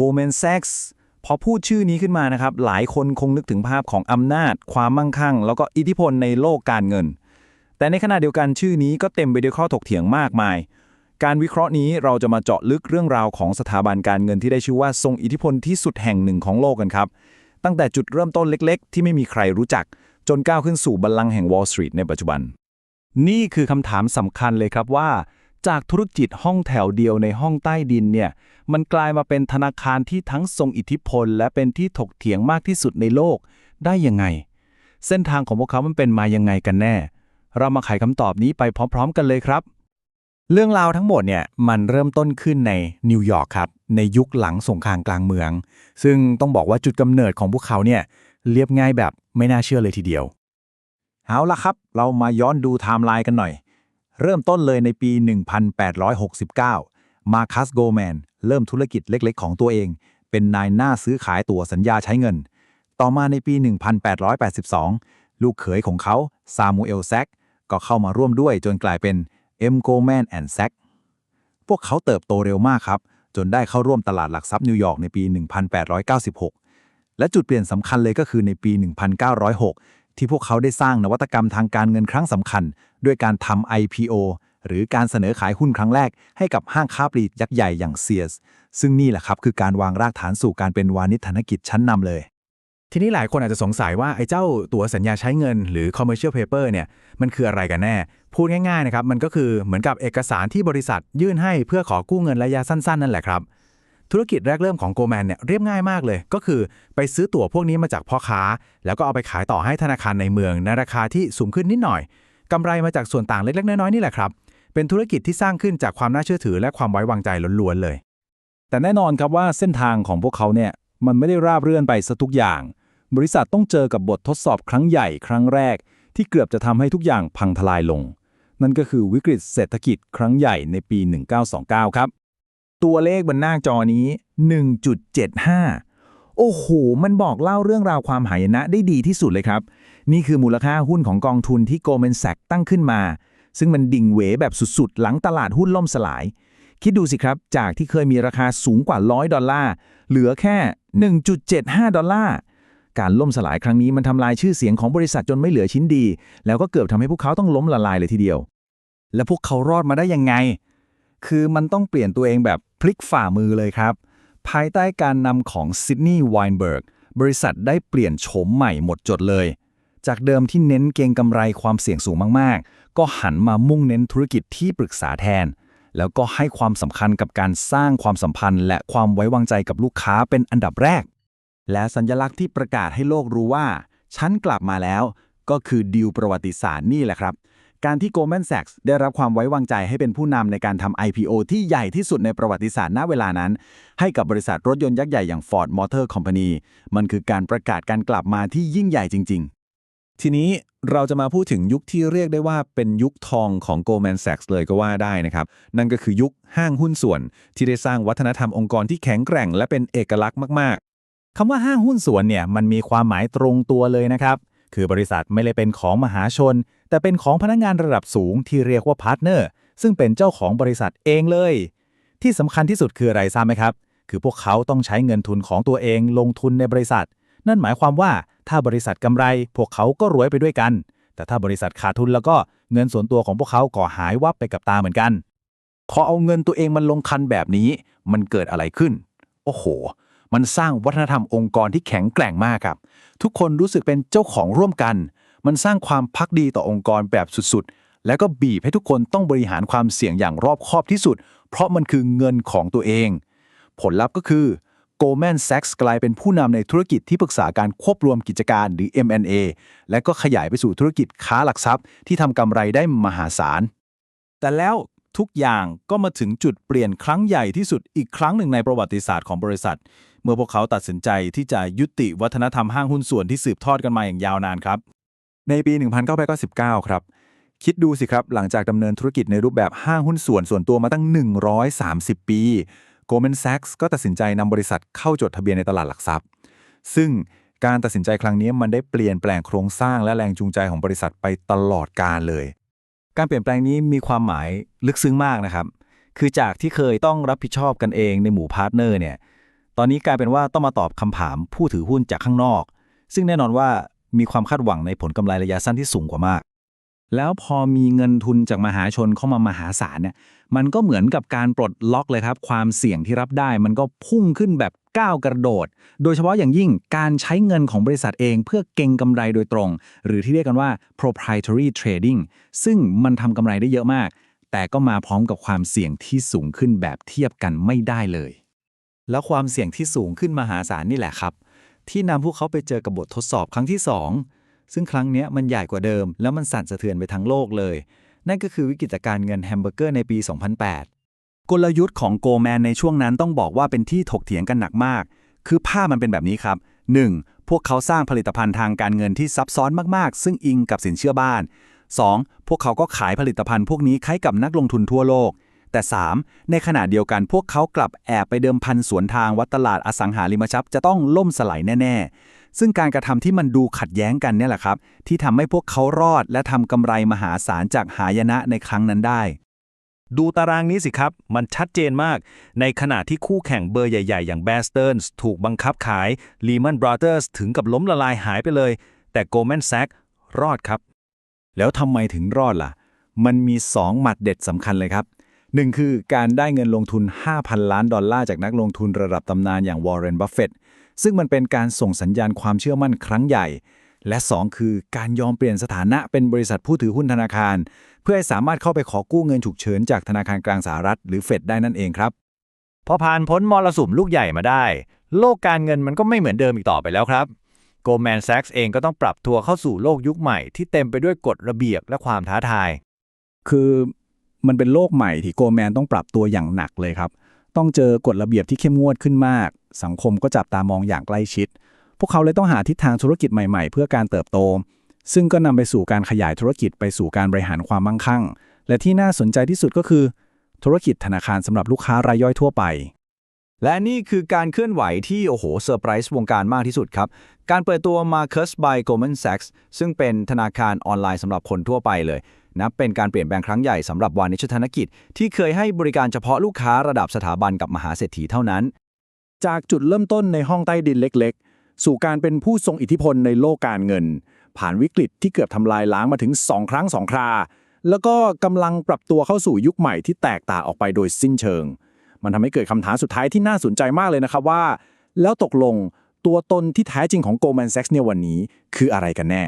Goldman Sachs พอพูดชื่อนี้ขึ้นมานะครับ หลายคนคงนึกถึงภาพของอำนาจ ความมั่งคั่ง แล้วก็อิทธิพลในโลกการเงิน แต่ในขณะเดียวกันชื่อนี้ก็เต็มไปด้วยข้อถกเถียงมากมาย การวิเคราะห์นี้เราจะมาเจาะลึกเรื่องราวของสถาบันการเงินที่ได้ชื่อว่าทรงอิทธิพลที่สุดแห่งหนึ่งของโลกกันครับ ตั้งแต่จุดเริ่มต้นเล็ก ๆ ที่ไม่มีใครรู้จัก จนก้าวขึ้นสู่บัลลังก์แห่ง Wall Street ในปัจจุบัน นี่คือคำถามสำคัญเลยครับว่า จากธุรกิจห้องแถวเดียวในห้องใต้ดินเนี่ย มันกลายมาเป็นธนาคารที่ทั้งทรงอิทธิพล และเป็นที่ถกเถียงมากที่สุดในโลก ได้ยังไง เส้นทางของพวกเขามันเป็นมายังไงกันแน่ เรามาไขคำตอบนี้ไปพร้อม ๆ กันเลยครับ เรื่องราวทั้งหมดเนี่ยมันเริ่มต้นขึ้นในนิวยอร์กครับ ในยุคหลังสงครามกลางเมือง ซึ่งต้องบอกว่าจุดกำเนิดของพวกเขาเนี่ยเรียบง่ายแบบไม่น่าเชื่อเลยทีเดียว เอาละครับ เรามาย้อนดูไทม์ไลน์กันหน่อย เริ่มต้นเลยในปี 1869 มาคัสโกแมนเริ่มธุรกิจเล็กๆ ของตัวเอง เป็นนายหน้าซื้อขายตั๋วสัญญาใช้เงิน ต่อมาในปี 1882 ลูกเขยของเขาซามูเอลแซกก็เข้ามาร่วมด้วยจนกลายเป็นเอ็มโกแมนแอนด์แซกพวกเขาเติบโตเร็วมากครับ จนได้เข้าร่วมตลาดหลักทรัพย์นิวยอร์กในปี 1896 และจุดเปลี่ยนสำคัญเลยก็คือในปี 1906 ที่พวกเขาได้สร้างนวัตกรรมทางการเงินครั้งสำคัญ ด้วยการทำ IPO หรือการเสนอขายหุ้นครั้งแรกให้กับห้างค้าปลีกยักษ์ใหญ่อย่าง Sears ซึ่งนี่แหละครับคือการวางรากฐานสู่การเป็นวานิชธนกิจชั้นนำเลย ทีนี้หลายคนอาจจะสงสัยว่าไอ้เจ้าตัวสัญญาใช้เงินหรือ commercial paper เนี่ยมันคืออะไรกันแน่ พูดง่ายๆนะครับมันก็คือเหมือนกับเอกสารที่บริษัทยื่นให้เพื่อขอกู้เงินระยะสั้นๆ นั่นแหละครับธุรกิจแรกเริ่มของโกลแมนเนี่ยเรียบง่ายมากเลย ก็คือไปซื้อตั๋วพวกนี้มาจากพ่อค้า แล้วก็เอาไปขายต่อให้ธนาคารในเมืองในราคาที่สูงขึ้นนิดหน่อยกำไรมาจากส่วนต่างเล็กๆ น้อยๆนี่แหละครับ เป็นธุรกิจที่สร้างขึ้นจากความน่าเชื่อถือและความไว้วางใจล้วนๆเลย แต่แน่นอนครับว่าเส้นทางของพวกเขาเนี่ยมันไม่ได้ราบเรื่อนไปซะทุกอย่าง บริษัทต้องเจอกับบททดสอบครั้งใหญ่ครั้งแรก ที่เกือบจะทำให้ทุกอย่างพังทลายลง นั่นก็คือวิกฤตเศรษฐกิจครั้งใหญ่ในปี 1929 ครับ ตัวเลขบนหน้าจอนี้ 1.75 โอ้โห มันบอกเล่าเรื่องราวความหายนะได้ดีที่สุดเลยครับ นี่คือมูลค่าหุ้นของกองทุนที่โกลแมนแซกตั้งขึ้นมา ซึ่งมันดิ่งเหวแบบสุดๆ หลังตลาดหุ้นล่มสลาย คิดดูสิครับ จากที่เคยมีราคาสูงกว่า 100 ดอลลาร์ เหลือแค่ 1.75 ดอลลาร์ การล่มสลายครั้งนี้มันทำลายชื่อเสียงของบริษัทจนไม่เหลือชิ้นดี แล้วก็เกือบทำให้พวกเขาต้องล้มละลายเลยทีเดียว และพวกเขารอดมาได้ยังไง คือมันต้องเปลี่ยนตัวเองแบบพลิกฝ่ามือเลยครับ ภายใต้การนำของซิดนีย์ไวน์เบิร์กบริษัทได้เปลี่ยนโฉมใหม่หมดจดเลย จากเดิมที่เน้นเก็งกำไรความเสี่ยงสูงมาก ๆ ก็หันมามุ่งเน้นธุรกิจที่ปรึกษาแทน แล้วก็ให้ความสำคัญกับการสร้างความสัมพันธ์ และความไว้วางใจกับลูกค้าเป็นอันดับแรก และสัญลักษณ์ที่ประกาศให้โลกรู้ว่า ฉันกลับมาแล้ว ก็คือดีลประวัติศาสตร์นี่แหละครับ การที่ Goldman Sachs ได้รับความไว้วางใจให้เป็นผู้นำในการทำ IPO ที่ใหญ่ที่สุดในประวัติศาสตร์ณเวลานั้น ให้กับบริษัทรถยนต์ยักษ์ใหญ่อย่าง Ford Motor Company มันคือการประกาศการกลับมาที่ยิ่งใหญ่จริง ๆ ทีนี้เราจะมาพูดถึงยุคที่เรียกได้ว่าเป็นยุคทองของ Goldman Sachs เลยก็ว่าได้นะครับ นั่นก็คือยุคห้างหุ้นส่วน ที่ได้สร้างวัฒนธรรมองค์กรที่แข็งแกร่ง และเป็นเอกลักษณ์มาก ๆคำว่าห้างหุ้นส่วนเนี่ยมันมีความหมายตรงตัวเลยนะครับ คือบริษัทไม่ได้เป็นของมหาชน แต่เป็นของพนักงานระดับสูงที่เรียกว่าพาร์ทเนอร์ซึ่งเป็นเจ้าของบริษัทเองเลย ที่สำคัญที่สุดคืออะไรทราบไหมครับ คือพวกเขาต้องใช้เงินทุนของตัวเองลงทุนในบริษัท นั่นหมายความว่า ถ้าบริษัทกำไรพวกเขาก็รวยไปด้วยกัน แต่ถ้าบริษัทขาดทุนแล้วก็เงินส่วนตัวของพวกเขาก็หายวับไปกับตาเหมือนกันพอเอาเงินตัวเองมันลงคันแบบนี้ มันเกิดอะไรขึ้น โอ้โห มันสร้างวัฒนธรรมองค์กรที่แข็งแกร่งมากครับ ทุกคนรู้สึกเป็นเจ้าของร่วมกัน มันสร้างความพักดีต่อองค์กรแบบสุดๆ แล้วก็บีบให้ทุกคนต้องบริหารความเสี่ยงอย่างรอบคอบที่สุด เพราะมันคือเงินของตัวเอง ผลลัพธ์ก็คือ Goldman Sachs กลายเป็นผู้นำในธุรกิจที่ปรึกษาการควบรวมกิจการหรือ M&A และก็ขยายไปสู่ธุรกิจค้าหลักทรัพย์ ที่ทำกำไรได้มหาศาล แต่แล้วทุกอย่างก็มาถึงจุดเปลี่ยนครั้งใหญ่ที่สุดอีกครั้งหนึ่งในประวัติศาสตร์ของบริษัท เมื่อพวกเขาตัดสินใจที่จะยุติวัฒนธรรมห้างหุ้นส่วนที่สืบทอดกันมาอย่างยาวนานครับ ในปี 1999 ครับ คิดดูสิครับหลังจากดำเนินธุรกิจในรูปแบบห้างหุ้นส่วนส่วนตัวมาตั้ง 130 ปี Goldman Sachs ก็ตัดสินใจนำบริษัทเข้าจดทะเบียนในตลาดหลักทรัพย์ ซึ่งการตัดสินใจครั้งนี้มันได้เปลี่ยนแปลงโครงสร้างและแรงจูงใจของบริษัทไปตลอดกาลเลย การเปลี่ยนแปลงนี้มีความหมายลึกซึ้งมากนะครับ คือจากที่เคยต้องรับผิดชอบกันเองในหมู่พาร์ทเนอร์เนี่ย ตอนนี้กลายเป็นว่าต้องมาตอบคำถามผู้ถือหุ้นจากข้างนอก ซึ่งแน่นอนว่ามีความคาดหวังในผลกำไรระยะสั้นที่สูงกว่ามาก แล้วพอมีเงินทุนจากมหาชนเข้ามามหาศาลเนี่ยมันก็เหมือนกับการปลดล็อกเลยครับ ความเสี่ยงที่รับได้ มันก็พุ่งขึ้นแบบก้าวกระโดด โดยเฉพาะอย่างยิ่งการใช้เงินของบริษัทเองเพื่อเก็งกำไรโดยตรง หรือที่เรียกกันว่า proprietary trading ซึ่งมันทำกำไรได้เยอะมาก แต่ก็มาพร้อมกับความเสี่ยงที่สูงขึ้นแบบเทียบกันไม่ได้เลย แล้วความเสี่ยงที่สูงขึ้นมหาศาลนี่แหละครับ ที่นำพวกเขาไปเจอกับบททดสอบครั้งที่ 2 ซึ่งครั้งนี้มันใหญ่กว่าเดิม แล้วมันสั่นสะเทือนไปทั้งโลกเลย นั่นก็คือวิกฤตการเงินแฮมเบอร์เกอร์ในปี 2008 กลยุทธ์ของโกแมนในช่วงนั้นต้องบอกว่าเป็นที่ถกเถียงกันหนักมาก คือภาพมันเป็นแบบนี้ครับ 1. พวกเขาสร้างผลิตภัณฑ์ทางการเงินที่ซับซ้อนมากๆ ซึ่งอิงกับสินเชื่อบ้าน 2. พวกเขาก็ขายผลิตภัณฑ์พวกนี้คล้ายกับนักลงทุนทั่วโลก แต่ 3. ในขณะเดียวกันพวกเขากลับแอบไปเดิมพันสวนทางวัดตลาดอสังหาริมทรัพย์จะต้องล่มสลายแน่ ๆ ซึ่งการกระทำที่มันดูขัดแย้งกันเนี่ยแหละครับ ที่ทำให้พวกเขารอดและทำกำไรมหาศาลจากหายนะในครั้งนั้นได้ ดูตารางนี้สิครับ มันชัดเจนมาก ในขณะที่คู่แข่งเบอร์ใหญ่ ๆ อย่าง Bear Stearns ถูกบังคับขาย Lehman Brothers ถึงกับล้มละลายหายไปเลย แต่ Goldman Sachs รอดครับ แล้วทำไมถึงรอดล่ะ มันมี 2 หมัดเด็ดสำคัญเลยครับหนึ่งคือการได้เงินลงทุน 5,000 ล้านดอลลาร์จากนักลงทุนระดับตำนานอย่าง Warren Buffett ซึ่งมันเป็นการส่งสัญญาณความเชื่อมั่นครั้งใหญ่ และ 2 คือการยอมเปลี่ยนสถานะเป็นบริษัทผู้ถือหุ้นธนาคาร เพื่อให้สามารถเข้าไปขอกู้เงินฉุกเฉินจากธนาคารกลางสหรัฐหรือเฟดได้นั่นเองครับพอผ่านพ้นมรสุมลูกใหญ่มาได้ โลกการเงินมันก็ไม่เหมือนเดิมอีกต่อไปแล้วครับ Goldman Sachs เองก็ต้องปรับตัวเข้าสู่โลกยุคใหม่ที่เต็มไปด้วยกฎระเบียบและความท้าทาย คือมันเป็นโลกใหม่ที่โกลแมนต้องปรับตัวอย่างหนักเลยครับ ต้องเจอกฎระเบียบที่เข้มงวดขึ้นมาก สังคมก็จับตามองอย่างใกล้ชิด พวกเขาเลยต้องหาทิศทางธุรกิจใหม่ๆ เพื่อการเติบโต ซึ่งก็นำไปสู่การขยายธุรกิจไปสู่การบริหารความมั่งคั่ง และที่น่าสนใจที่สุดก็คือ ธุรกิจธนาคารสำหรับลูกค้ารายย่อยทั่วไป และนี่คือการเคลื่อนไหวที่โอ้โหเซอร์ไพรส์วงการมากที่สุดครับ การเปิดตัว Marcus by Goldman Sachs ซึ่งเป็นธนาคารออนไลน์สำหรับคนทั่วไปเลย นับเป็นการเปลี่ยนแปลงครั้งใหญ่สำหรับวานิชธนกิจ ที่เคยให้บริการเฉพาะลูกค้าระดับสถาบันกับมหาเศรษฐีเท่านั้น จากจุดเริ่มต้นในห้องใต้ดินเล็กๆ สู่การเป็นผู้ทรงอิทธิพลในโลกการเงิน ผ่านวิกฤตที่เกือบทำลายล้างมาถึง 2 ครั้ง 2 ครา แล้วก็กำลังปรับตัวเข้าสู่ยุคใหม่ที่แตกต่างออกไปโดยสิ้นเชิง มันทำให้เกิดคำถามสุดท้ายที่น่าสนใจมากเลยนะครับว่า แล้วตกลงตัวตนที่แท้จริงของ Goldman Sachs เนี่ยวันนี้คืออะไรกันแน่